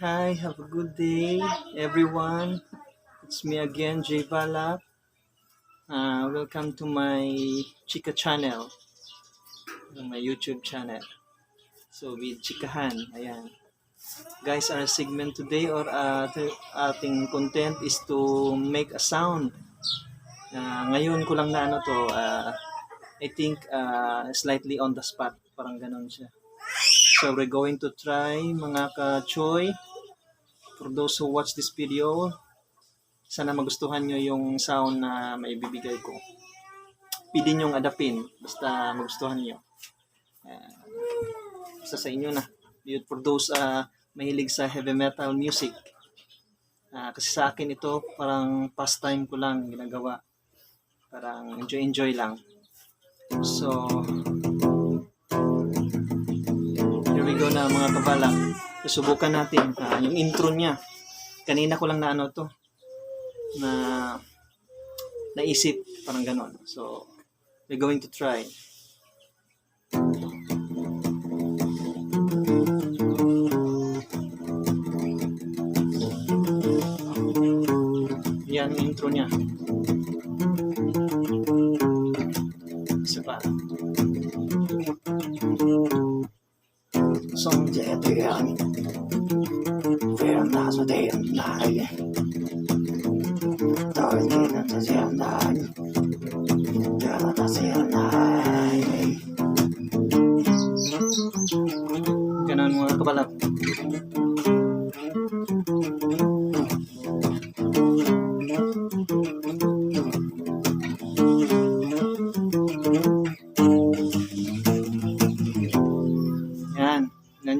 Hi, have a good day, everyone. It's me again, Jay Balak. Uh, welcome to my Chika channel, my YouTube channel. So, with Chikahan, ayan. Guys, our segment today or uh, ating content is to make a sound. Uh, ngayon ko lang na ano to, uh, I think uh, slightly on the spot, parang ganon siya. So, we're going to try mga ka-choy for those who watch this video, sana magustuhan nyo yung sound na maibibigay ko. Pwede nyong adapin, basta magustuhan nyo. Uh, sa inyo na. For those uh, mahilig sa heavy metal music. Ah, kasi sa akin ito, parang pastime ko lang ginagawa. Parang enjoy-enjoy lang. So, here we go na mga kabalak. Susubukan natin ah, yung intro niya. Kanina ko lang na ano to na naisip parang ganon. So, we're going to try. Yan yung intro niya. Isa pa. som det bjöd. Vända så dämnar. Dagen innan så er Döda senare. Ganun mo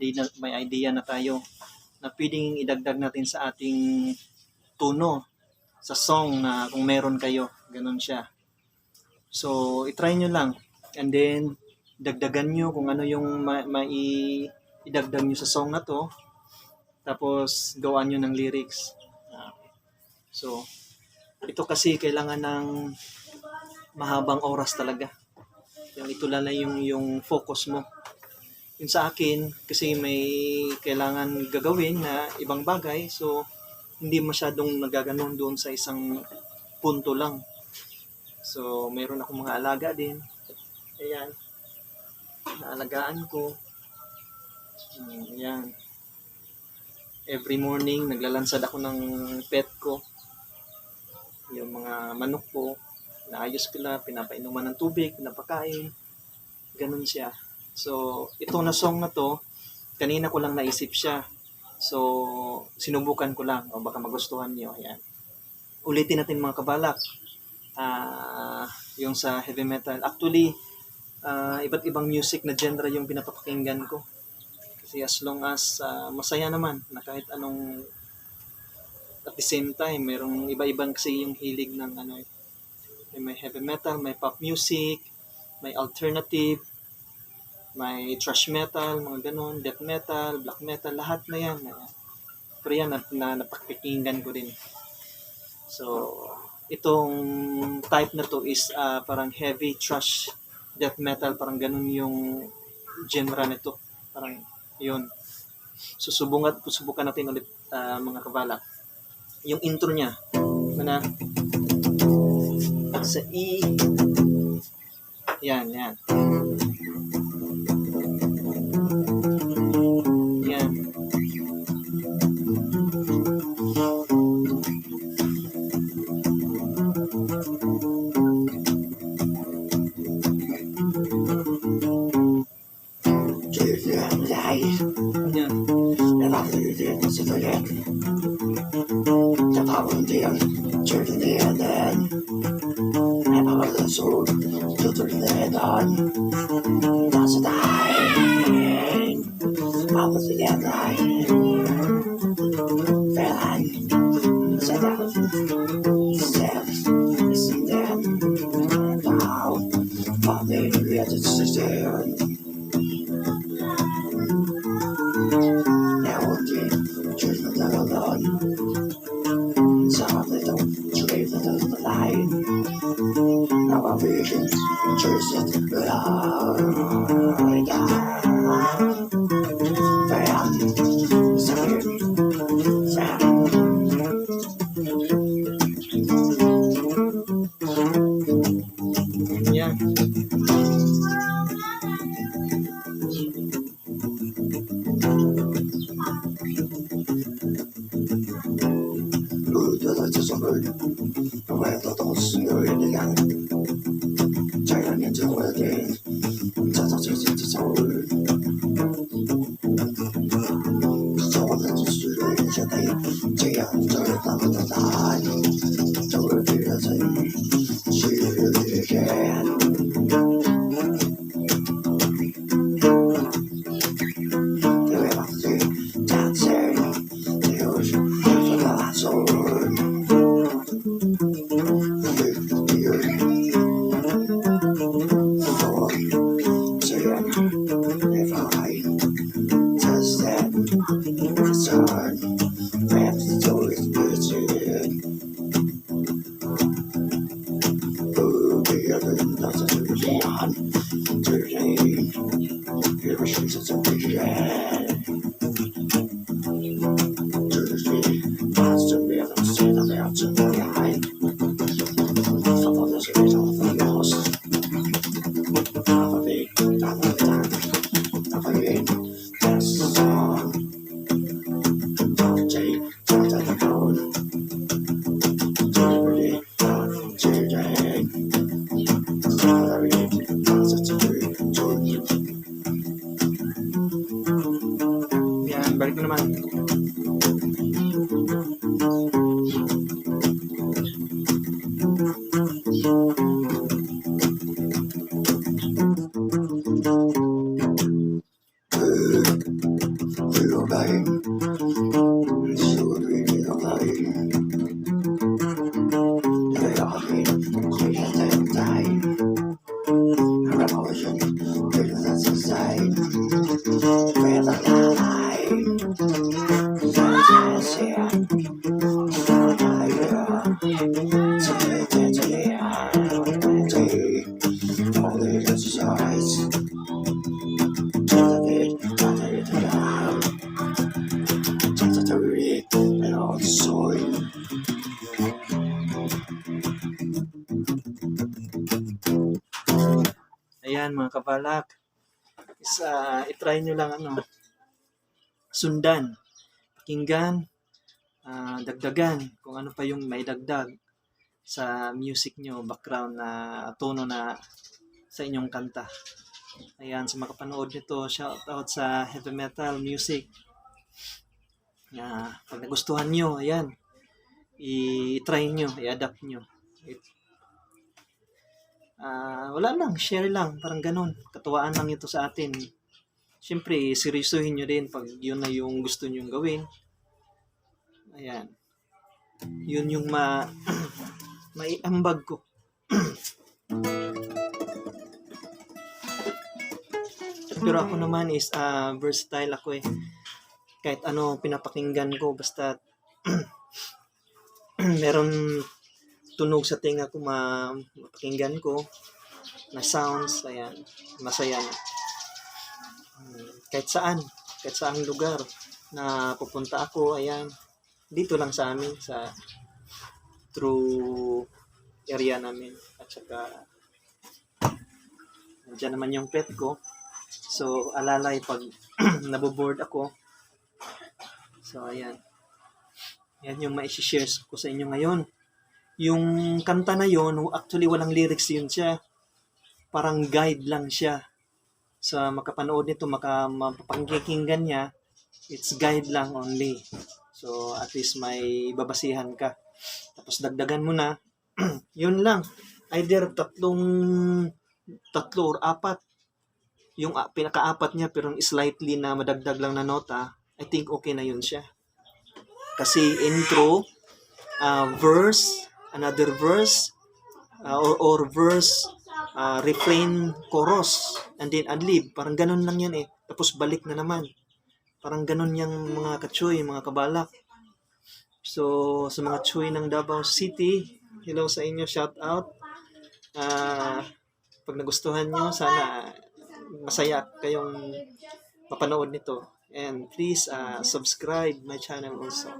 idea may idea na tayo na pwedeng idagdag natin sa ating tuno sa song na kung meron kayo, ganun siya. So i-try nyo lang and then dagdagan nyo kung ano yung ma- mai idagdag nyo sa song na to tapos gawaan nyo ng lyrics. Ah, so ito kasi kailangan ng mahabang oras talaga. Yung ito lang yung, yung focus mo. Yung sa akin, kasi may kailangan gagawin na ibang bagay, so hindi masyadong nagaganon doon sa isang punto lang. So, meron akong mga alaga din. Ayan. Naalagaan ko. Hmm, Ayan. Every morning, naglalansad ako ng pet ko. Yung mga manok ko, naayos ko na, pinapainuman ng tubig, pinapakain. Ganun siya. So, ito na song na to, kanina ko lang naisip siya. So, sinubukan ko lang. O baka magustuhan niyo. Ayan. Ulitin natin mga kabalak. Ah, yung sa heavy metal. Actually, ah, iba't ibang music na genre yung pinapapakinggan ko. Kasi as long as ah, masaya naman na kahit anong at the same time, merong iba-ibang kasi yung hilig ng ano eh. May heavy metal, may pop music, may alternative, may thrash metal, mga ganun, death metal, black metal, lahat na yan. Pero yan, na, na napakikinggan ko din. So, itong type na to is ah, parang heavy thrash death metal, parang ganun yung genre nito. Parang yun. Susubukan, susubukan natin ulit ah, mga kabala. Yung intro niya, na sa E, yan. Yan. Yardım zor. Çadırlara dağın. Nasıl dağın? Anlatı dağın. 路又接着走着，哎，他到四月二日了，再两年就回来。再走走走走着，走着走着就走到人生头。这样走着咱们走大，走着走着走。your body. Kabalak. Isa, itry nyo lang ano, sundan, pakinggan, ah, dagdagan kung ano pa yung may dagdag sa music nyo, background na tono na sa inyong kanta. Ayan, sa makapanood nito, shout out sa heavy metal music. Na pag nagustuhan nyo, ayan, i-try nyo, i-adapt nyo. Ah, wala lang, share lang, parang ganun. Katuwaan lang ito sa atin. Siyempre, seryosohin nyo din pag yun na yung gusto nyo gawin. Ayan. Yun yung ma maiambag ko. Pero ako naman is ah, versatile ako eh. Kahit ano pinapakinggan ko, basta meron tunog sa tinga ko ma mapakinggan ko na sounds, ayan, masaya na. Hmm, kahit saan, kahit saang lugar na pupunta ako, ayan, dito lang sa amin, sa through area namin. At saka, nandiyan naman yung pet ko. So, alalay pag naboboard ako. So, ayan. Yan yung ma-share ko sa inyo ngayon yung kanta na yon actually walang lyrics yun siya. Parang guide lang siya. Sa makapanood nito, maka mapapakinggan niya, it's guide lang only. So, at least may babasihan ka. Tapos dagdagan mo na, yun lang. either tatlong tatlo or apat yung pinakaapat niya pero slightly na madagdag lang na nota I think okay na yun siya kasi intro uh, verse another verse uh, or, or verse uh, refrain chorus and then adlib. Parang ganun lang yan eh. Tapos balik na naman. Parang ganun yung mga kachoy mga kabalak. So sa mga choy ng Davao City hello sa inyo shout out. Ah, pag nagustuhan nyo sana masaya kayong mapanood nito. And please uh, subscribe my channel also.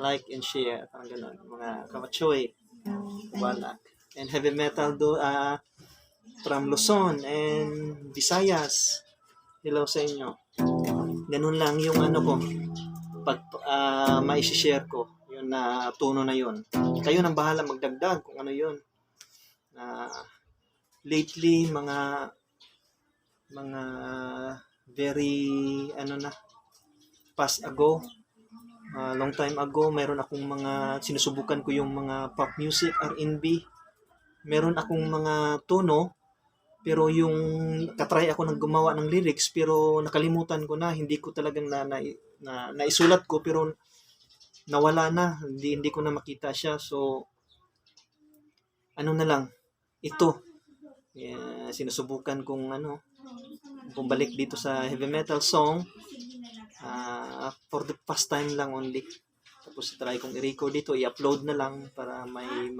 Like and share parang ganun mga kamachoy kabalak and heavy metal do uh, from Luzon and Visayas. Hello sa inyo. Ganun lang yung ano ko. Pag uh, mai-share ko yun na tono na yun. Kayo nang bahala magdagdag kung ano yun. Na lately mga mga very ano na past ago uh, long time ago meron akong mga sinusubukan ko yung mga pop music R&B meron akong mga tono pero yung katry ako ng gumawa ng lyrics pero nakalimutan ko na hindi ko talagang na, na, na naisulat ko pero nawala na hindi hindi ko na makita siya. So ano na lang ito. Yeah, sinusubukan kong ano kung dito sa heavy metal song ah, for the past time lang only. Tapos try kong i-record dito i-upload na lang para may may